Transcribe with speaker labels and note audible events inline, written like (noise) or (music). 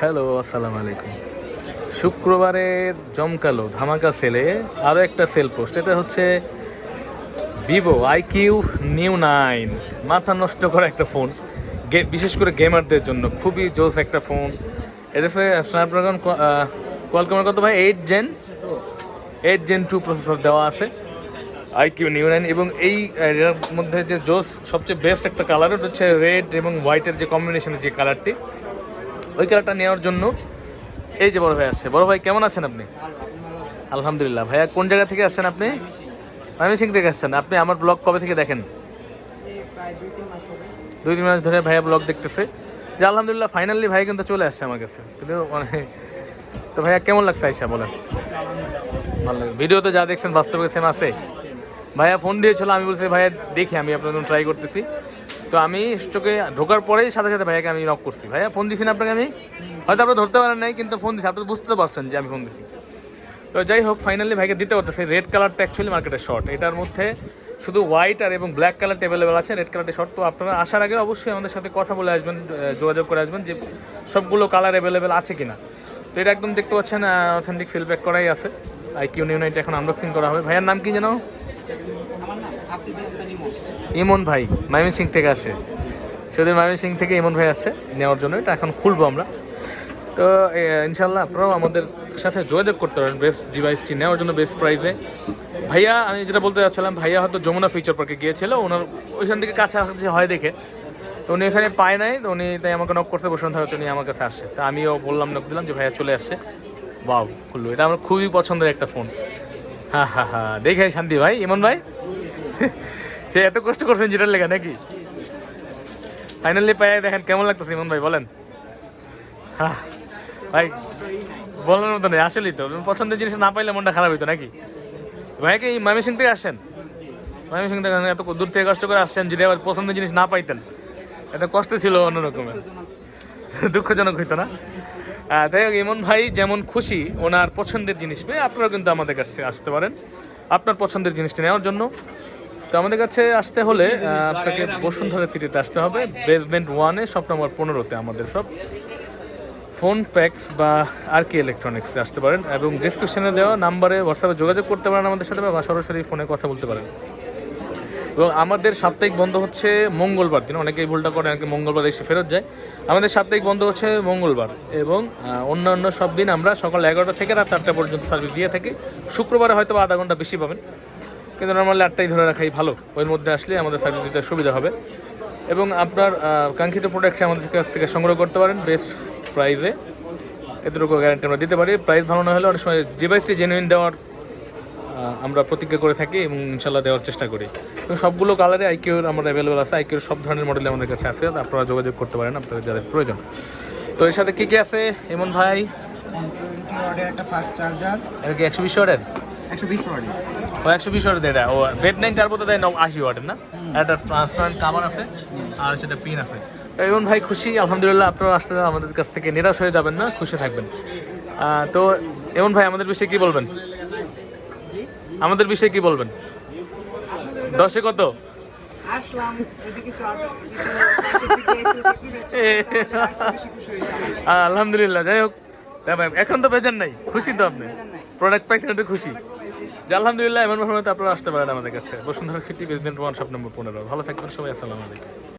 Speaker 1: Hello আসসালামু আলাইকুম। শুক্রবারের জমকালো ধামাকা সেলে আরও একটা সেল পোস্ট এটা হচ্ছে ভিভো আইকিউ নিউ নাইন মাথা নষ্ট করা একটা ফোন বিশেষ করে গেমারদের জন্য খুবই জোস একটা ফোন এটা স্ন্যাপড্রাগন কোয়ালকমের কত ভাই? Eight gen eight gen two processor দেওয়া আছে। আইকিউ নিউ নাইন এবং এই মধ্যে যে জোস সবচেয়ে বেস্ট একটা কালার হচ্ছে রেড এবং হোয়াইটের যে কম্বিনেশনের যে কালারটি ওই কালারটা নেওয়ার জন্য এই যে বড় ভাই আসছে। বড় ভাই, কেমন আছেন আপনি? আলহামদুলিল্লাহ। ভাইয়া, কোন জায়গা থেকে আসছেন আপনি? ময়মনসিং থেকে আসছেন। আপনি আমার ব্লগ কবে থেকে দেখেন? দুই, তিন মাস ধরে ভাইয়া ব্লগ দেখতেছে। যে আলহামদুলিল্লাহ ফাইনালি ভাই কিন্তু চলে আসছে আমার কাছে। কিন্তু মানে তো ভাইয়া, কেমন লাগছে আইসা, বলেন? ভালো লাগে ভিডিওতে যা দেখছেন, বাস্তবে সেম আছে। ভাইয়া, ফোন দিয়েছিল, আমি বলছি, ভাইয়া, দেখি, আমি আপনার জন্য ট্রাই করতেছি। তো আমি স্টকে ঢোকার পরেই সাথে সাথে ভাইয়াকে আমি নক করছি। ভাইয়া ফোন দিছি না আপনাকে আমি? হয়তো আপনি ধরতে পারেন নাই, কিন্তু ফোন দিছি। আপনি বুঝতে পারছেন যে আমি ফোন দিছি। তো যাই হোক ফাইনালি ভাইকে দিতে পারতেছি। রেড কালারটা অ্যাকচুয়ালি মার্কেটে শর্ট এটার মধ্যে শুধু হোয়াইট আর এবং ব্ল্যাক কালার অ্যাভেলেবেল আছে। রেড কালারটা শর্ট তো আপনারা আসার আগে অবশ্যই আমাদের সাথে কথা বলে আসবেন যোগাযোগ করে আসবেন যে সবগুলো কালার অ্যাভেলেবেল আছে কিনা। তো এটা একদম দেখতে পাচ্ছেন অথেন্টিক সিল প্যাক করাই আছে। আইকিউ নিউ নাইট এখন আনবক্সিং করা হবে। ভাইয়ার নাম কি যেন? ইমন ভাই মাইমিন সিং থেকে আসে। সেদিন মাইমিন সিং থেকে ইমন ভাই আসছে, নেওয়ার জন্য। এটা এখন খুলবো আমরা। তো ইনশাল্লাহ আপনারাও আমাদের সাথে যোগাযোগ করতে পারেন। বেস্ট ডিভাইসটি নেওয়ার জন্য বেস্ট প্রাইসে ভাইয়া, আমি যেটা বলতে চাচ্ছিলাম ভাইয়া হয়তো যমুনা ফিউচার পার্কে গিয়েছিল। ওনার, ওইখান থেকে কাছাকাছি হয় দেখে। তো উনি এখানে পায় নাই, তো উনি তাই আমাকে নক করতে বসুন্ধরা তো উনি আমার কাছে আসছে তা আমিও বললাম নক দিলাম যে ভাইয়া চলে আসছে। বাউ খুললো এটা আমার খুবই পছন্দের একটা ফোন হ্যাঁ হ্যাঁ হ্যাঁ দেখে শান্তি ভাই, ইমন ভাই? (laughs) সে এত কষ্ট করছেন যেটার লেখা নাকি? ফাইনালি পাই, দেখেন কেমন লাগতেছে ইমন ভাই, বলেন। হ্যাঁ ভাই, বলার মতো নেই, আসলেই তো। পছন্দের জিনিস না পাইলে মনটা খারাপ হইতো নাকি? ভাই, কি ময়মনসিং থেকে আসেন ময়মনসিং থেকে এত দূর থেকে কষ্ট করে আসছেন যদি আবার পছন্দের জিনিস না পাইতেন। এটা কষ্ট ছিল অন্যরকমের (laughs) দুঃখজনক হইতো না? তাই হোক ইমন ভাই যেমন খুশি ওনার পছন্দের জিনিস পেয়ে আপনারাও কিন্তু আমাদের কাছে আসতে পারেন। আপনার পছন্দের জিনিসটা নেওয়ার জন্য। তো আমাদের কাছে আসতে হলে আপনাকে বসুন্ধরা সিটিতে আসতে হবে। বেসমেন্ট ওয়ানে শপ নম্বর পনেরোতে আমাদের সব ফোন প্যাক্স বা আর কি ইলেকট্রনিক্সে আসতে পারেন। এবং ডিসক্রিপশনে দেওয়া নাম্বারে হোয়াটসঅ্যাপে যোগাযোগ করতে পারেন আমাদের সাথে বা সরাসরি ফোনে কথা বলতে পারেন। এবং আমাদের সাপ্তাহিক বন্ধ হচ্ছে মঙ্গলবার দিন। অনেকেই ভুলটা করে অনেকে মঙ্গলবার এসে ফেরত যায়। আমাদের সাপ্তাহিক বন্ধ হচ্ছে মঙ্গলবার এবং অন্যান্য সব দিন আমরা সকাল এগারোটা থেকে রাত আটটা পর্যন্ত সার্ভিস দিয়ে থাকি। শুক্রবারে হয়তো আধা ঘণ্টা বেশি পাবেন। কিন্তু নর্মালি আটটাই ধরে রাখাই ভালো। ওর মধ্যে আসলে আমাদের সার্ভিস দিতে সুবিধা হবে। এবং আপনার কাঙ্ক্ষিত প্রোডাক্ট আমাদের কাছ থেকে সংগ্রহ করতে পারেন বেস্ট প্রাইসে এতটুকু গ্যারান্টি আমরা দিতে পারি। প্রাইস ভালো না হলে অনেক সময় ডিভাইসটি জেনুইন দেওয়ার আমরা প্রতিজ্ঞা করে থাকি এবং ইনশাল্লাহ দেওয়ার চেষ্টা করি। এবং সবগুলো কালারে আইকিউর আমরা অ্যাভেলেবেল আছে। আইকিউর সব ধরনের মডেল আমাদের কাছে আছে। আপনারা যোগাযোগ করতে পারেন, আপনাদের যাদের প্রয়োজন। তো এর সাথে কী কী আছে এমন ভাই? এটা কি একশো বিশ
Speaker 2: বিশ
Speaker 1: ও, একশো বিশ ওয়াটের এটা ও জেড নাইন টার্বো তো দেয় আশি ওয়াটের না? একটা ট্রান্সপারেন্ট কাভার আছে, আর সেটা পিন আছে। এমন ভাই, খুশি? আলহামদুলিল্লাহ, আপনারা আসতে আমাদের কাছ থেকে নিরাশ হয়ে যাবেন না, খুশি থাকবেন। তো এমন ভাই, আমাদের বিষয়ে কি বলবেন? আমাদের বিষয়ে কি বলবেন? দশে কত? আলহামদুলিল্লাহ যাই হোক। এখন তো বেজান নাই খুশি তো আপনি? প্রোডাক্ট পাইছেন তো খুশি। যে আলহামদুলিল্লাহ এমন ভাবে আপনারা আসতে পারেন আমাদের কাছে। Bashundhara city basement one shop number পনেরো ভালো থাকবেন সবাই আসসালামু আলাইকুম।